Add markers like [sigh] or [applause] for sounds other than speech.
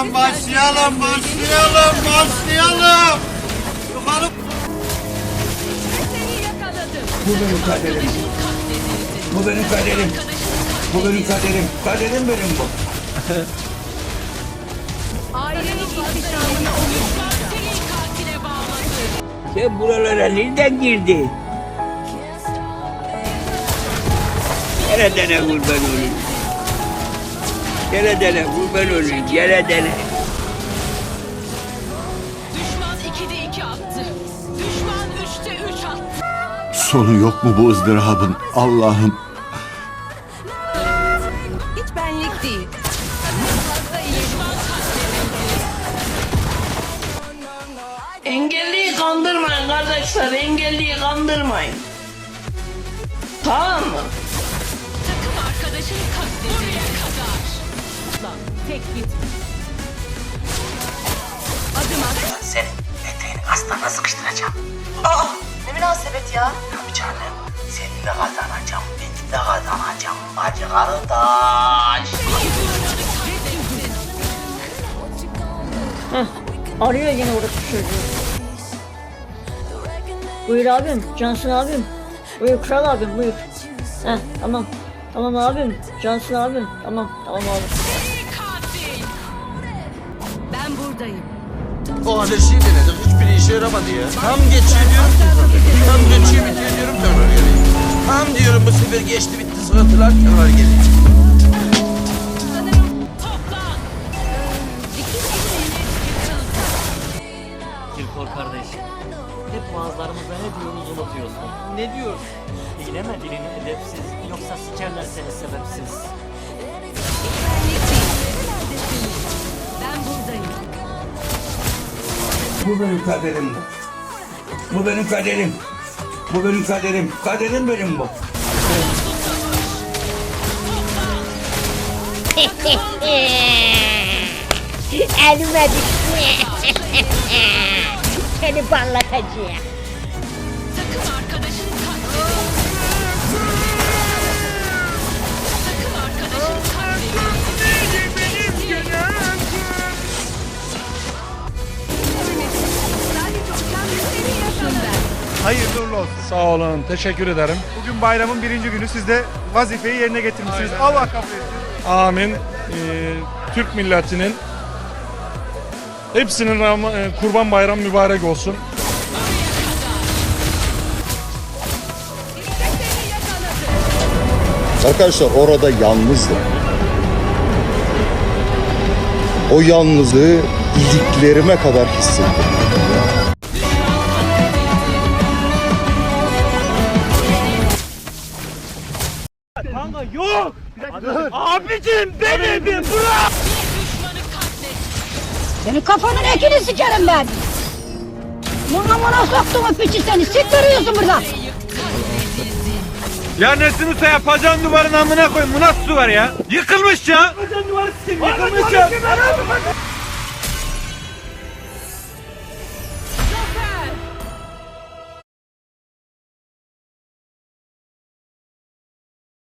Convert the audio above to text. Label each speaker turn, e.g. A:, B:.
A: Başlayalım, başlayalım, başlayalım. Yukarı
B: Bu benim kaderim. Bu benim kaderim. Bu benim kaderim. Kaderim benim bu.
C: Ailenin.
B: Sen buralara nereden girdin? Neredene kurban olayım? Neredene kurban olayım? Neredene?
C: Düşman 2'de 2 attı. Düşman 3'te 3 attı.
D: Sonu yok mu bu ızdırabın? Allah'ım
C: Hiç benlik değil.
E: Engelliyi kandırmayın kardeşler, engelliyi kandırmayın. Tamam mı?
C: takım arkadaşın katledildi. Buraya kadar. Lan tek git. Adım at.
F: Senin eteğini aslanla sıkıştıracağım.
G: Aa, ne münasebet ya.
F: Tabii canım. Senin de kazanacağım. Benim de kazanacağım. Bacı kardeş.
H: Arıyor yine orası çocuğu. Buyur abim, Cansın abim. Buyur kral abim, buyur. Heh, tamam. Tamam abim, Cansın abim. Tamam, tamam abi.
C: Buradayım.
A: O ateşi denedim. Hiçbiri işe yaramadı ya. Tam geçiyor diyorum ki. Tam geçiyor bitiyor diyorum tekrar geliyor. Tam diyorum bu sefer geçti bitti sıkıntılar tekrar geliyor.
I: Kirkor kardeş. Hep boğazlarımızda ne diyoruz unutuyorsun. Ne diyorsun? Dileme dilini edepsiz. Yoksa sikerler seni sebepsiz.
B: Bu benim kaderim bu. Bu benim kaderim. Bu benim kaderim. Kaderim benim bu. [laughs]
H: Elime düştü. [laughs] Seni parlatacağım.
J: Hayırlı uğurlu olsun. Sağ olun. Teşekkür ederim. Bugün bayramın birinci günü. Siz de vazifeyi yerine getirmişsiniz. Allah kabul etsin. Amin. Ee, Türk milletinin hepsinin Ram- e, kurban bayramı mübarek olsun.
D: Arkadaşlar orada yalnızdım. O yalnızlığı iliklerime kadar hissettim.
C: Düşmanı katledildi.
H: Senin kafanın ekini sikerim ben. Buna bana soktum o piçi seni. Siktiriyorsun burada.
J: Ya Nesim Usta ya pacan duvarın amına koyun. Bu nasıl duvar ya? Yıkılmış ya. Pacan duvarı Yıkılmış ya.